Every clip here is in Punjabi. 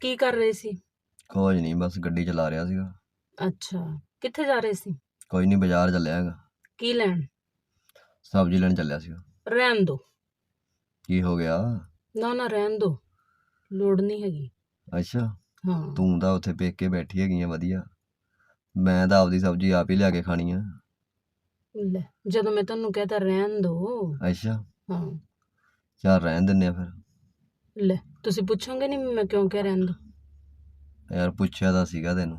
ਕੀ ਕਰ ਰਹੇ ਸੀ? ਕੁਝ ਨਹੀਂ ਬਸ ਗੱਡੀ ਚਲਾ ਰਿਹਾ ਸੀਗਾ। ਅੱਛਾ ਕਿੱਥੇ ਜਾ ਰਹੇ ਸੀ? ਕੋਈ ਨਹੀਂ ਬਾਜ਼ਾਰ ਚੱਲਿਆ ਹੈਗਾ। ਕੀ ਲੈਣ? ਸਬਜ਼ੀ ਲੈਣ ਚੱਲਿਆ ਸੀਗਾ। ਰਹਿਣ ਦੋ। ਕੀ ਹੋ ਗਿਆ? ਨਾ ਨਾ ਰਹਿਣ ਦੋ। ਲੋੜ ਨਹੀਂ ਹੈਗੀ। ਅੱਛਾ। ਹਾਂ। ਤੂੰ ਤਾਂ ਉੱਥੇ ਪੇਕ ਕੇ ਬੈਠੀ ਹੈਗੀ ਆ ਵਧੀਆ। ਮੈਂ ਤਾਂ ਆਪਦੀ ਸਬਜ਼ੀ ਆਪ ਹੀ ਲਿਆ ਕੇ ਖਾਣੀ ਆ। ਲੈ ਜਦੋਂ ਮੈਂ ਤੁਹਾਨੂੰ ਕਹਤਾ ਰਹਿਣ ਦੋ। ਅੱਛਾ। ਹਾਂ। ਚੱਲ ਰਹਿਣ ਦਿੰਨੇ ਆ ਫਿਰ। ਲੈ ਤੁਸੀਂ ਪੁੱਛੋਗੇ ਨਹੀਂ ਮੈਂ ਕਿਉਂ ਕਹਿ ਰਹਿਣ ਦੋ ਯਾਰ ਪੁੱਛਿਆ ਤਾਂ ਸੀਗਾ ਤੈਨੂੰ।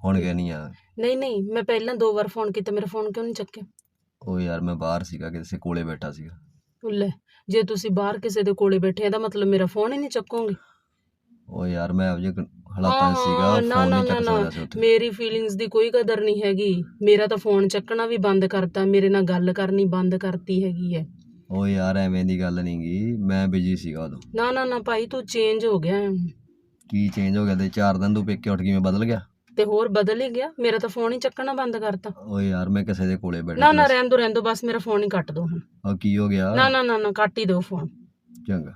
ਹੁਣ ਕਹਿਨੀ ਆ। ਨਹੀਂ ਨਹੀਂ ਮੈਂ ਪਹਿਲਾਂ ਦੋ ਵਾਰ ਫੋਨ ਕੀਤਾ ਮੇਰਾ ਫੋਨ ਕਿਉਂ ਨਹੀਂ ਚੱਕਿਆ? ਉਹ ਯਾਰ ਮੈਂ ਬਾਹਰ ਸੀਗਾ ਕਿਸੇ ਕੋਲੇ ਬੈਠਾ ਸੀਗਾ। ਲੈ ਜੇ ਤੁਸੀਂ ਬਾਹਰ ਕਿਸੇ ਦੇ ਕੋਲੇ ਬੈਠੇ ਆ ਤਾਂ ਮਤਲਬ ਮੇਰਾ ਫੋਨ ਹੀ ਨਹੀਂ ਚੱਕੋਗੇ? ਉਹ ਯਾਰ ਮੈਂ ਆਪਜੇ ਹਾਲਾਤਾਂ 'ਚ ਸੀਗਾ ਨਾ ਫੋਨ ਨਾ ਨਹੀਂ ਨਾ ਚੱਕ ਨਾ ਸਕਦਾ ਸੀ ਉੱਥੇ। ਮੇਰੀ ਫੀਲਿੰਗਸ ਦੀ ਕੋਈ ਕਦਰ ਨਹੀਂ ਹੈਗੀ। ਮੇਰਾ ਤਾਂ ਫੋਨ ਚੱਕਣਾ ਵੀ ਬੰਦ ਕਰਤਾ ਮੇਰੇ ਨਾਲ ਗੱਲ ਕਰਨੀ ਬੰਦ ਕਰਤੀ ਹੈਗੀ ਹੈ ਉਹ ਯਾਰ ਐਵੇਂ ਦੀ ਗੱਲ ਨਹੀਂ ਗੀ ਮੈਂ ਬਿਜ਼ੀ ਸੀਗਾ ਉਦੋਂ। ਨਾ ਨਾ ਨਾ ਭਾਈ ਤੂੰ ਚੇਂਜ ਹੋ ਗਿਆ। ਹੈ। ਕੀ ਚੇਂਜ ਹੋ ਗਿਆ ਤੇ ਚਾਰ ਦਿਨ ਤੂੰ ਪੇਕੇ ਉੱਠ ਕਿਵੇਂ ਬਦਲ ਗਿਆ? ਤੇ ਹੋਰ ਬਦਲ ਹੀ ਗਿਆ। ਮੇਰਾ ਤਾਂ ਫੋਨ ਹੀ ਚੱਕਣਾ ਬੰਦ ਕਰਤਾ। ਓ ਯਾਰ ਮੈਂ ਕਿਸੇ ਦੇ ਕੋਲੇ ਬੈਠਾ ਨਾ ਨਾ ਰਹਿਣ ਦੋ ਰਹਿਣ ਦੋ ਬਸ ਮੇਰਾ ਫੋਨ ਹੀ ਕੱਟ ਦੋ ਹੁਣ। ਉਹ ਕੀ ਹੋ ਗਿਆ? ਨਾ ਨਾ ਨਾ ਨਾ ਕੱਟ ਹੀ ਦਿਓ ਫੋਨ ਚੰਗਾ।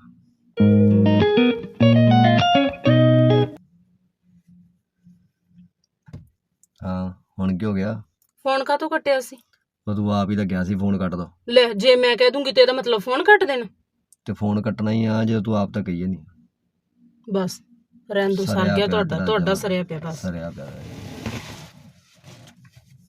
ਹਾਂ ਹੁਣ ਕੀ ਹੋ ਗਿਆ? ਫੋਨ ਕਾਹਤੋਂ ਕੱਟਿਆ ਸੀ? ਉਹ ਤੂੰ ਆਪ ਹੀ ਤਾਂ ਗਿਆ ਸੀ ਫੋਨ ਕੱਟ ਦੋ। ਲੈ ਜੇ ਮੈਂ ਕਹਿ ਦੂੰਗੀ ਤੇ ਇਹਦਾ ਮਤਲਬ ਫੋਨ ਕੱਟ ਦੇਣਾ? ਤੇ ਫੋਨ ਕੱਟਣਾ ਹੀ ਆ ਜੇ ਤੂੰ ਆਪ ਤਾਂ ਕਹੀਏ ਨਹੀਂ ਬਸ ਰਹਿਣ ਦੋ ਸਰ ਗਿਆ ਤੁਹਾਡਾ ਤੁਹਾਡਾ। ਸਰਿਆ ਪਿਆ ਬਸ। ਸਰਿਆ ਪਿਆ।